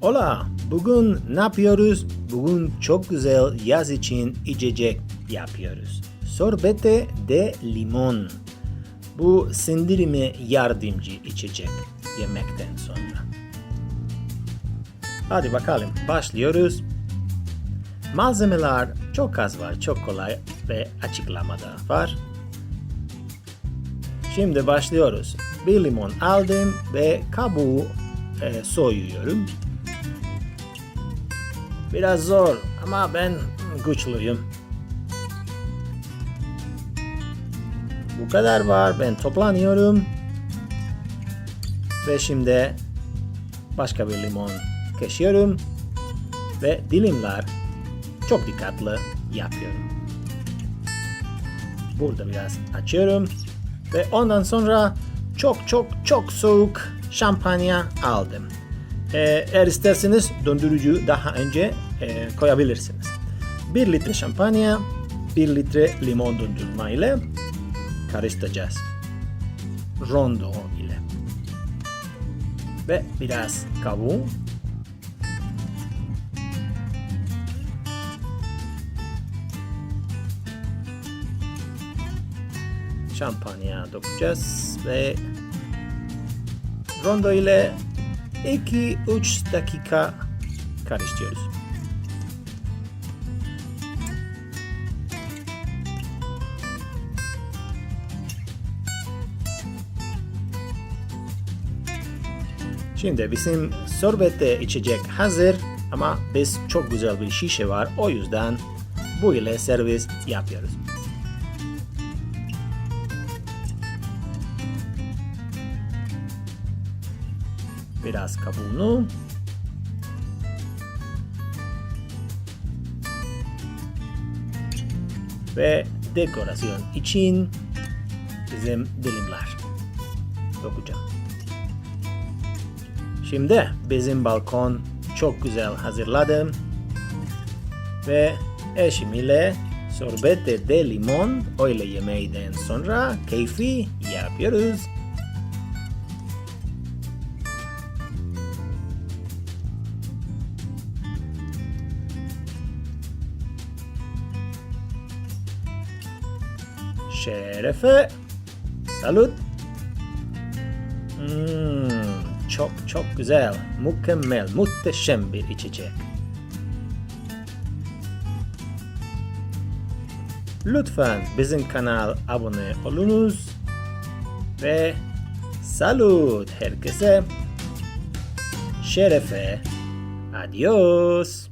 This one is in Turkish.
Hola, bugün ne yapıyoruz? Bugün çok güzel yaz için içecek yapıyoruz. Sorbete de limon. Bu sindirime yardımcı içecek yemekten sonra. Hadi bakalım başlıyoruz. Malzemeler çok az var, çok kolay ve açıklamada var. Şimdi başlıyoruz. Bir limon aldım ve kabuğu e, soyuyorum. Biraz zor ama ben güçlüyüm. Bu kadar var. Ben toplanıyorum. Ve şimdi başka bir limon kesiyorum. Ve dilimler çok dikkatli yapıyorum. Burada biraz açıyorum. Ve ondan sonra çok çok çok soğuk şampanya aldım. Ee, eğer isterseniz dondurucu daha önce e, koyabilirsiniz. 1 litre şampanya, 1 litre limon dondurma ile karıştıracağız. Rondo ile. Ve biraz kabuğu. Şampanya dökeceğiz ve rondo ile 2-3 dakika karıştırıyoruz. Şimdi bizim sorbette içecek hazır ama biz çok güzel bir şişe var o yüzden bu ile servis yapıyoruz. Biraz kabuğunu ve dekorasyon için bizim dilimler dokuyacağım. Şimdi bizim balkon çok güzel hazırladım ve eşim ile sorbete de limon öğle yemeğinden sonra keyfi yapıyoruz. Şerefe. Salut. Hmm, çok çok güzel. Mükemmel, muhteşem bir içecek. Lütfen bizim kanal abone olunuz. Ve salut herkese. Şerefe. Adios.